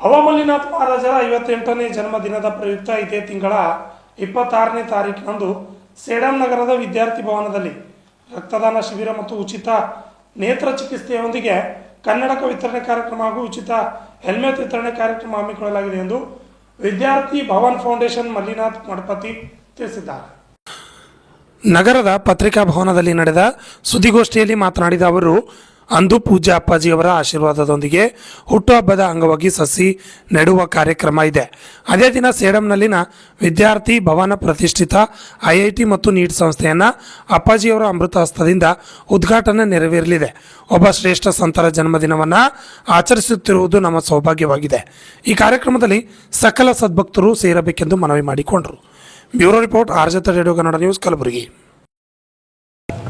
ಹವಾಮಲ್ಲಿನಾಥ್ ಮಹಾರಾಜರ ಐವತ್ತೆಂಟನೇ ಜನ್ಮದಿನದ ಪ್ರಯುಕ್ತ ಇದೇ ತಿಂಗಳ ಇಪ್ಪತ್ತಾರನೇ ತಾರೀಕಿನಂದು ಸೇಡಂ ನಗರದ ವಿದ್ಯಾರ್ಥಿ ಭವನದಲ್ಲಿ ರಕ್ತದಾನ ಶಿಬಿರ ಮತ್ತು ಉಚಿತ ನೇತ್ರ ಚಿಕಿತ್ಸೆಯೊಂದಿಗೆ ಕನ್ನಡಕ ವಿತರಣೆ ಕಾರ್ಯಕ್ರಮ ಹಾಗೂ ಉಚಿತ ಹೆಲ್ಮೆಟ್ ವಿತರಣೆ ಕಾರ್ಯಕ್ರಮ ಹಮ್ಮಿಕೊಳ್ಳಲಾಗಿದೆ ಎಂದು ವಿದ್ಯಾರ್ಥಿ ಭವನ್ ಫೌಂಡೇಶನ್ ಮಲ್ಲಿನಾಥ್ ಮಡಪತಿ ತಿಳಿಸಿದ್ದಾರೆ. ನಗರದ ಪತ್ರಿಕಾ ಭವನದಲ್ಲಿ ನಡೆದ ಸುದ್ದಿಗೋಷ್ಠಿಯಲ್ಲಿ ಮಾತನಾಡಿದ ಅವರು ಅಂದು ಪೂಜ್ಯ ಅಪ್ಪಾಜಿಯವರ ಆಶೀರ್ವಾದದೊಂದಿಗೆ ಹುಟ್ಟುಹಬ್ಬದ ಅಂಗವಾಗಿ ಸಸಿ ನೆಡುವ ಕಾರ್ಯಕ್ರಮ ಇದೆ. ಅದೇ ದಿನ ಸೇಡಂನಲ್ಲಿನ ವಿದ್ಯಾರ್ಥಿ ಭವನ ಪ್ರತಿಷ್ಠಿತ ಐಐಟಿ ಮತ್ತು ನೀಟ್ ಸಂಸ್ಥೆಯನ್ನು ಅಪ್ಪಾಜಿಯವರ ಅಮೃತ ಹಸ್ತದಿಂದ ಉದ್ಘಾಟನೆ ನೆರವೇರಲಿದೆ. ಒಬ್ಬ ಶ್ರೇಷ್ಠ ಸಂತರ ಜನ್ಮದಿನವನ್ನು ಆಚರಿಸುತ್ತಿರುವುದು ನಮ್ಮ ಸೌಭಾಗ್ಯವಾಗಿದೆ. ಈ ಕಾರ್ಯಕ್ರಮದಲ್ಲಿ ಸಕಲ ಸದ್ಭಕ್ತರು ಸೇರಬೇಕೆಂದು ಮನವಿ ಮಾಡಿಕೊಂಡರು. ಬ್ಯೂರೋ ರಿಪೋರ್ಟ್ ಆರ್ಜತ ರೇಡಿಯೋ ಕನ್ನಡ ನ್ಯೂಸ್ ಕಲಬುರಗಿ.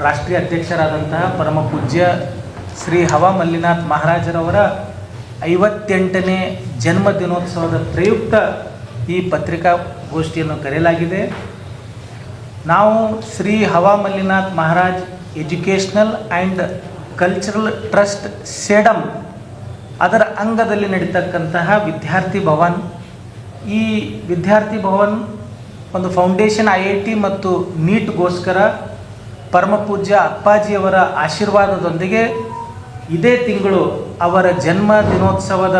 ರಾಷ್ಟ್ರೀಯ ಅಧ್ಯಕ್ಷರಾದಂತಹ ಪರಮ ಪೂಜ್ಯ ಶ್ರೀ ಹವಾ ಮಲ್ಲಿನಾಥ್ ಮಹಾರಾಜರವರ ಐವತ್ತೆಂಟನೇ ಜನ್ಮ ದಿನೋತ್ಸವದ ಪ್ರಯುಕ್ತ ಈ ಪತ್ರಿಕಾಗೋಷ್ಠಿಯನ್ನು ಕರೆಯಲಾಗಿದೆ. ನಾವು Shri Hava Mallinath Maharaj educational and cultural trust Sedam ಅದರ ಅಂಗದಲ್ಲಿ ನಡೀತಕ್ಕಂತಹ ವಿದ್ಯಾರ್ಥಿ ಭವನ್. ಈ ವಿದ್ಯಾರ್ಥಿ ಭವನ್ ಒಂದು ಫೌಂಡೇಶನ್, ಐ ಐ ಟಿ ಮತ್ತು ನೀಟ್ಗೋಸ್ಕರ ಪರಮಪೂಜ್ಯ ಅಪ್ಪಾಜಿಯವರ ಆಶೀರ್ವಾದದೊಂದಿಗೆ ಇದೇ ತಿಂಗಳು ಅವರ ಜನ್ಮ ದಿನೋತ್ಸವದ